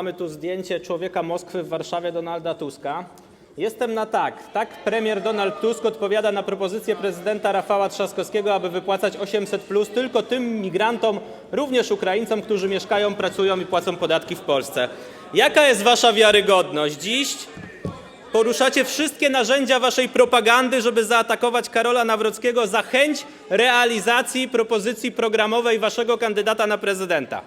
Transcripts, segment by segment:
Mamy tu zdjęcie człowieka Moskwy w Warszawie, Donalda Tuska. Jestem na tak. Tak premier Donald Tusk odpowiada na propozycję prezydenta Rafała Trzaskowskiego, aby wypłacać 800 plus tylko tym migrantom, również Ukraińcom, którzy mieszkają, pracują i płacą podatki w Polsce. Jaka jest wasza wiarygodność? Dziś poruszacie wszystkie narzędzia waszej propagandy, żeby zaatakować Karola Nawrockiego za chęć realizacji propozycji programowej waszego kandydata na prezydenta.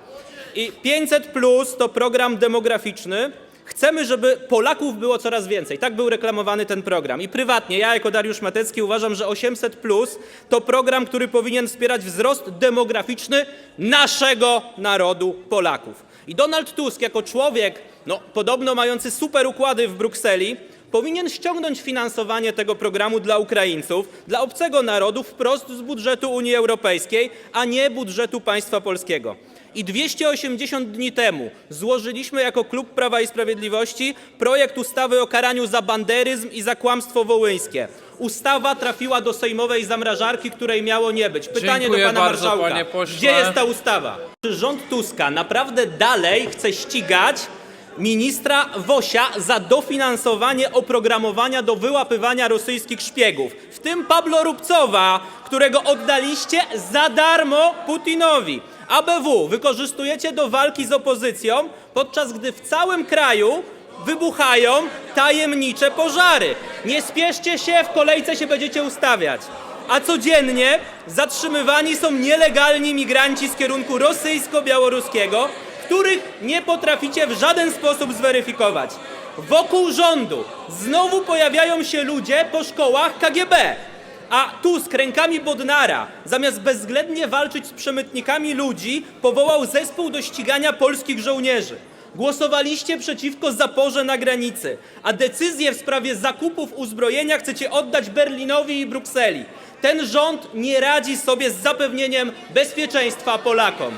I 500 plus to program demograficzny. Chcemy, żeby Polaków było coraz więcej. Tak był reklamowany ten program. I prywatnie, ja jako Dariusz Matecki uważam, że 800 plus to program, który powinien wspierać wzrost demograficzny naszego narodu Polaków. I Donald Tusk jako człowiek, no podobno mający super układy w Brukseli, powinien ściągnąć finansowanie tego programu dla Ukraińców, dla obcego narodu wprost z budżetu Unii Europejskiej, a nie budżetu państwa polskiego. I 280 dni temu złożyliśmy jako Klub Prawa i Sprawiedliwości projekt ustawy o karaniu za banderyzm i za kłamstwo wołyńskie. Ustawa trafiła do sejmowej zamrażarki, której miało nie być. Pytanie Dziękuję do pana bardzo, marszałka. panie pośle. Gdzie jest ta ustawa? Czy rząd Tuska naprawdę dalej chce ścigać ministra Wosia za dofinansowanie oprogramowania do wyłapywania rosyjskich szpiegów, w tym Pablo Rubcowa, którego oddaliście za darmo Putinowi. ABW wykorzystujecie do walki z opozycją, podczas gdy w całym kraju wybuchają tajemnicze pożary. Nie spieszcie się, w kolejce się będziecie ustawiać. A codziennie zatrzymywani są nielegalni migranci z kierunku rosyjsko-białoruskiego, których nie potraficie w żaden sposób zweryfikować. Wokół rządu znowu pojawiają się ludzie po szkołach KGB, a Tusk rękami Bodnara, zamiast bezwzględnie walczyć z przemytnikami ludzi, powołał zespół do ścigania polskich żołnierzy. Głosowaliście przeciwko zaporze na granicy, a decyzję w sprawie zakupów uzbrojenia chcecie oddać Berlinowi i Brukseli. Ten rząd nie radzi sobie z zapewnieniem bezpieczeństwa Polakom.